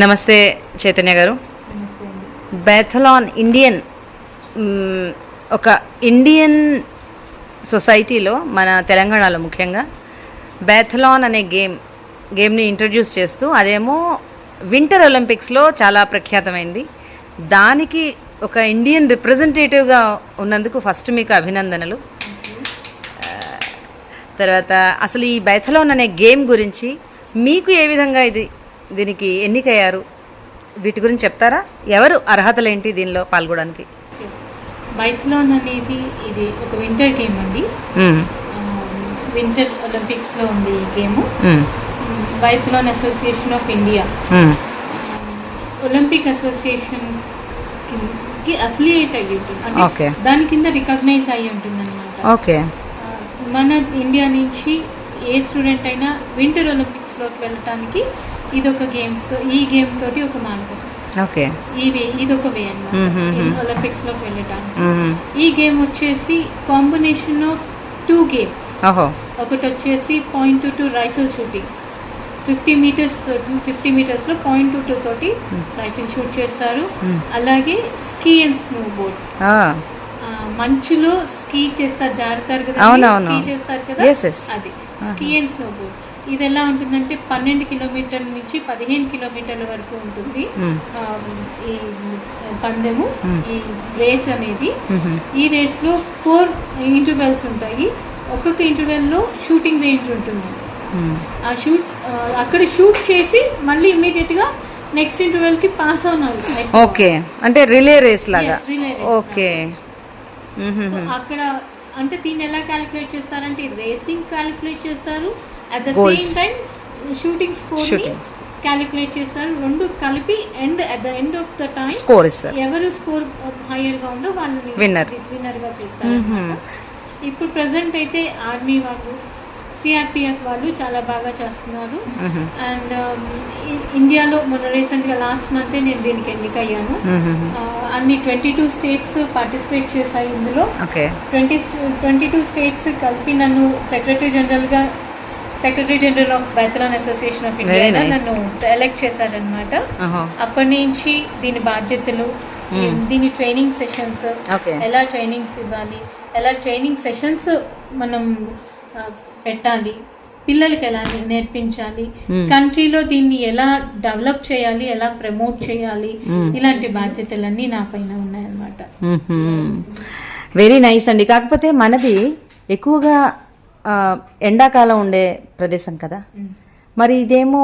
నమస్తే చైతన్య గారు. నమస్తే బ్యాథలాన్ ఇండియన్ ఒక ఇండియన్ సొసైటీలో మన తెలంగాణలో ముఖ్యంగా బ్యాథలాన్ అనే గేమ్ గేమ్ని ఇంట్రడ్యూస్ చేస్తూ అదేమో వింటర్ ఒలింపిక్స్లో చాలా ప్రఖ్యాతమైంది. దానికి ఒక ఇండియన్ రిప్రజెంటేటివ్గా ఉన్నందుకు ఫస్ట్ మీకు అభినందనలు. తర్వాత అసలు ఈ బైథలాన్ అనే గేమ్ గురించి మీకు ఏ విధంగా ఇది దీనికి ఎన్నికయ్యారు? వీటి గురించి చెప్తారా? ఎవరు అర్హతలేంటి దీనిలో పాల్గొనడానికి? బైత్లాన్ అనేది ఇది ఒక వింటర్ గేమ్ అండి. వింటర్ ఒలింపిక్స్లో ఉంది ఈ game. Biathlon association of India. Olympic అసోసియేషన్కి affiliate అయ్యి ఉంటుంది. అంటే. దాని కింద రికగ్నైజ్ అయ్యి ఉంటుంది అనమాట ఓకే మన ఇండియా నుంచి ఏ స్టూడెంట్ అయినా వింటర్ ఒలింపిక్స్లోకి వెళ్ళటానికి ఇది ఒక గేమ్ ఈ గేమ్ తోటి ఒక మార్గం. ఓకే. ఈ వే ఇది ఒక వే అనమాట మ్మ్. ఒలింపిక్స్లోకి వెళ్ళటానికి. ఈ గేమ్ వచ్చేసి కాంబినేషన్ ఆఫ్ టూ గేమ్స్ ఓహో. ఒకటి వచ్చేసి point two rifle shooting fifty meters fifty మీటర్స్లో point two తోటి రైఫిల్ షూట్ చేస్తారు. అలాగే స్కీ అండ్ స్నో బోర్డ్ మంచులో స్కీ చేస్తారు జారుతారు కదా. స్కీ చేస్తారు కదా. అది. స్కీ అండ్ స్నో బోర్డ్ ఇది ఎలా ఉంటుందంటే పన్నెండు కిలోమీటర్ల నుంచి పదిహేను కిలోమీటర్ల వరకు ఉంటుంది. ఈ పందెము ఈ రేస్ అనేది. ఈ రేస్లో ఫోర్ ఇంటర్వెల్స్ ఉంటాయి. ఒక్కొక్క ఇంటర్వెల్లో షూటింగ్ రేంజ్ ఉంటుంది. ఆ షూట్ అక్కడ షూట్ చేసి మళ్ళీ ఇమీడియట్గా నెక్స్ట్ ఇంటర్వెల్కి పాస్ అవునాలి. ఓకే. అంటే రిలే రేస్ లాగా. ఓకే. అక్కడ అంటే దీన్ని ఎలా క్యాలిక్యులేట్ చేస్తారంటే రేసింగ్ క్యాలిక్యులేట్ చేస్తారు. At the. Same time shooting score calculate చేస్తారు. రెండు కలిపి end at the end of the time score ఇస్తారు. ఎవరు స్కోర్ హైయర్గా ఉందో వాళ్ళని Winner. విన్నర్గా చేస్తారు. ఇప్పుడు ప్రజెంట్ అయితే ఆర్మీ వాళ్ళు సిఆర్పిఎఫ్ వాళ్ళు చాలా బాగా చేస్తున్నారు. అండ్ ఇండియాలో మొన్న రీసెంట్గా లాస్ట్ మంతే నేను దీనికి ఎన్నికయ్యాను. అన్ని ట్వంటీ టూ స్టేట్స్ పార్టిసిపేట్ చేశాయి ఇందులో. ట్వంటీ ట్వంటీ టూ స్టేట్స్ కలిపి నన్ను సెక్రటరీ జనరల్గా secretary general of biathlon association of India. నన్ను ఎలెక్ట్ చేశారనమాట. అప్పటి నుంచి దీని బాధ్యతలు దీని ట్రైనింగ్ సెషన్స్ ఎలా ట్రైనింగ్స్ ఇవ్వాలి ఎలా ట్రైనింగ్ సెషన్స్ మనం పెట్టాలి పిల్లలకి ఎలా నేర్పించాలి కంట్రీలో దీన్ని ఎలా డెవలప్ చేయాలి ఎలా ప్రమోట్ చేయాలి ఇలాంటి బాధ్యతలన్నీ నా పైన ఉన్నాయన్నమాట. వెరీ నైస్ అండి. కాకపోతే మనది ఎక్కువగా ఎండాకాలం ఉండే ప్రదేశం కదా. మరి ఇదేమో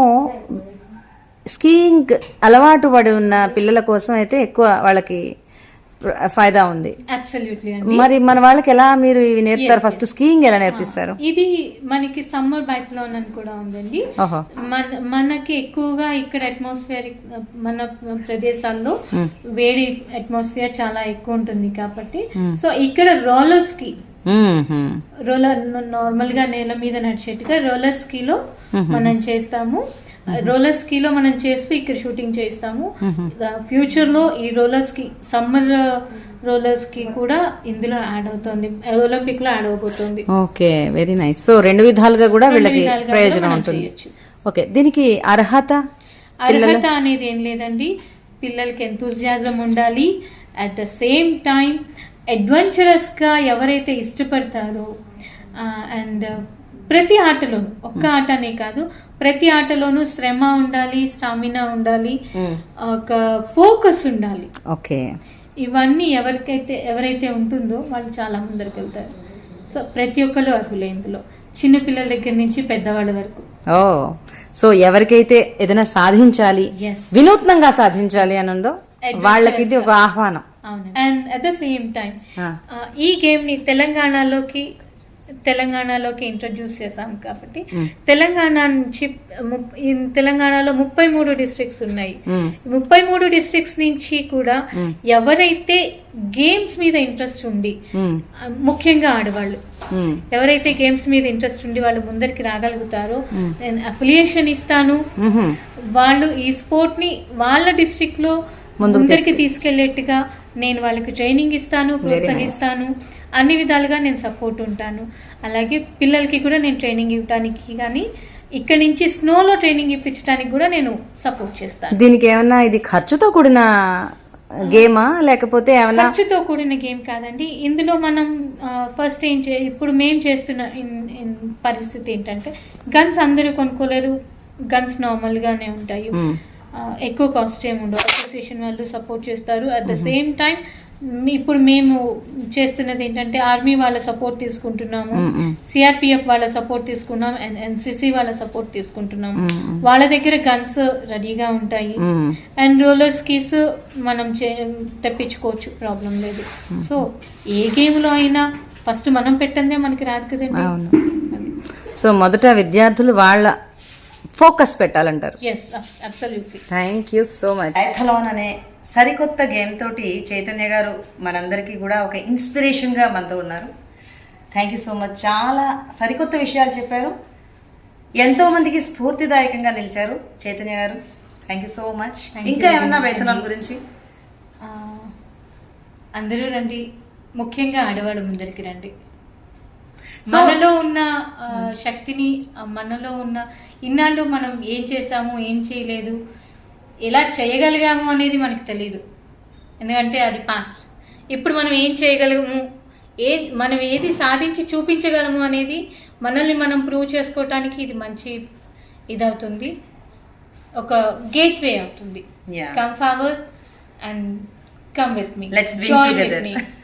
స్కీయింగ్ అలవాటు పడి ఉన్న పిల్లల కోసం అయితే ఎక్కువ వాళ్ళకి ఫాయిదా ఉంది. మరి మన వాళ్ళకి ఎలా మీరు ఇవి నేర్పుతారు? ఫస్ట్ స్కీయింగ్ ఎలా నేర్పిస్తారు? ఇది మనకి సమ్మర్ బైత్లోన్ అని కూడా ఉందండి. మనకి ఎక్కువగా ఇక్కడ అట్మాస్ఫియర్ మన ప్రదేశాల్లో వేడి అట్మాస్ఫియర్ చాలా ఎక్కువ ఉంటుంది కాబట్టి. సో ఇక్కడ రోలర్స్కి. రోలర్ నార్మల్గా నేల మీద నడిచేట్టుగా రోలర్ స్కీలో మనం చేస్తాము. రోలర్ స్కీలో మనం చేస్తూ ఇక్కడ షూటింగ్ చేస్తాము. ఫ్యూచర్లో ఈ roller ski summer roller ski కూడా ఇందులో యాడ్ అవుతుంది. ఒలింపిక్లో యాడ్ అవబోతుంది. Okay very nice. సో రెండు విధాలుగా కూడా వీళ్ళకి ప్రయోజనం ఉంటుంది. ఓకే దీనికి అర్హత అర్హత అనేది ఏం లేదండి. పిల్లలకి ఎంతూజియాజం ఉండాలి. అట్ ద సేమ్ టైం అడ్వెంచరస్గా ఎవరైతే ఇష్టపడతారో అండ్ ప్రతి ఆటలోనూ ఒక్క ఆట అనే కాదు ప్రతి ఆటలోనూ శ్రమ ఉండాలి స్టామినా ఉండాలి ఒక ఫోకస్ ఉండాలి. ఓకే. ఇవన్నీ ఎవరికైతే ఎవరైతే ఉంటుందో వాళ్ళు చాలా ముందరికి వెళ్తారు. సో ప్రతి ఒక్కరు అర్హులే ఇందులో. చిన్నపిల్లల దగ్గర నుంచి పెద్దవాళ్ళ వరకు. ఓ సో ఎవరికైతే ఏదైనా సాధించాలి వినూత్నంగా సాధించాలి అని ఉందో వాళ్ళకి ఇది ఒక ఆహ్వానం. And at the same time ఈ గేమ్ని తెలంగాణలోకి తెలంగాణలోకి ఇంట్రడ్యూస్ చేశాం కాబట్టి. తెలంగాణ నుంచి తెలంగాణలో ముప్పై మూడు డిస్ట్రిక్ట్స్ ఉన్నాయి. ముప్పై మూడు డిస్ట్రిక్ట్స్ నుంచి కూడా. ఎవరైతే గేమ్స్ మీద ఇంట్రెస్ట్ ఉండి ముఖ్యంగా ఆడవాళ్ళు. ఎవరైతే గేమ్స్ మీద ఇంట్రెస్ట్ ఉండి వాళ్ళు ముందరికి రాగలుగుతారో నేను అఫిలియేషన్ ఇస్తాను. వాళ్ళు ఈ స్పోర్ట్ని వాళ్ళ డిస్ట్రిక్ట్లో ముందుకు ముందరికి తీసుకెళ్ళేట్టుగా నేను వాళ్ళకి ట్రైనింగ్ ఇస్తాను ప్రోత్సహిస్తాను అన్ని విధాలుగా నేను సపోర్ట్ ఉంటాను. అలాగే పిల్లలకి కూడా నేను ట్రైనింగ్ ఇవ్వడానికి కానీ ఇక్కడ నుంచి స్నోలో ట్రైనింగ్ ఇప్పించడానికి కూడా నేను సపోర్ట్ చేస్తాను. దీనికి ఏమన్నా ఇది ఖర్చుతో కూడిన గేమా? లేకపోతే ఏమన్నా ఖర్చుతో కూడిన గేమ్ కాదండి. ఇందులో మనం ఫస్ట్ ఏం చే ఇప్పుడు మేము చేస్తున్న ఇన్- ఇన్ పరిస్థితి ఏంటంటే గన్స్ అందరూ కొనుక్కోలేరు. గన్స్ నార్మల్గానే ఉంటాయి. ఎక్కువ కాస్ట్ ఏమి ఉండవు అసోసియేషన్ వాళ్ళు సపోర్ట్ చేస్తారు. అట్ ద సేమ్ టైం ఇప్పుడు మేము చేస్తున్నది ఏంటంటే ఆర్మీ వాళ్ళ సపోర్ట్ తీసుకుంటున్నాము. సిఆర్పిఎఫ్ వాళ్ళ సపోర్ట్ తీసుకున్నాం. అండ్ ఎన్సిసి వాళ్ళ సపోర్ట్ తీసుకుంటున్నాము. వాళ్ళ దగ్గర గన్స్ రెడీగా ఉంటాయి. అండ్ రోలర్స్ కీస్ మనం చే తెప్పించుకోవచ్చు. ప్రాబ్లం లేదు. సో ఏ గేమ్లో అయినా ఫస్ట్ మనం పెట్టందే మనకి రాదు కదండి. సో మొదట విద్యార్థులు వాళ్ళ focus పెట్టాలంటారు. Thank you so much biathlon అనే సరికొత్త గేమ్ తోటి చైతన్య గారు మనందరికీ కూడా ఒక ఇన్స్పిరేషన్గా మనతో ఉన్నారు. థ్యాంక్ యూ సో మచ్ చాలా సరికొత్త విషయాలు చెప్పారు. ఎంతో మందికి స్ఫూర్తిదాయకంగా నిలిచారు చైతన్య గారు. థ్యాంక్ యూ సో మచ్ ఇంకా ఏమన్నా అండి. గురించి? అందరూ రండి. ముఖ్యంగా ఆడవాళ్ళు ముందరికి రండి. మనలో ఉన్న శక్తిని మనలో ఉన్న ఇన్నాళ్ళు మనం ఏం చేసాము ఏం చేయలేదు ఎలా చేయగలిగాము అనేది మనకు తెలియదు ఎందుకంటే అది పాస్ట్ ఇప్పుడు మనం ఏం చేయగలము ఏ మనం ఏది సాధించి చూపించగలము అనేది మనల్ని మనం ప్రూవ్ చేసుకోవటానికి ఇది మంచి ఇదవుతుంది. ఒక గేట్ వే అవుతుంది. Come forward and come with me Let's win together. Me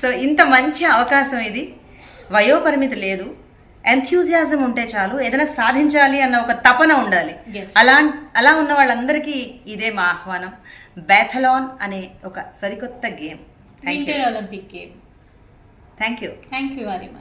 so ఇంత మంచి అవకాశం ఇది. వయోపరిమితి లేదు. ఎంథ్యూజియాజం ఉంటే చాలు. ఏదైనా సాధించాలి అన్న ఒక తపన ఉండాలి. అలా అలా ఉన్న వాళ్ళందరికీ ఇదే మా ఆహ్వానం. బ్యాథలాన్ అనే ఒక సరికొత్త game. Winter Olympic game thank you thank you very much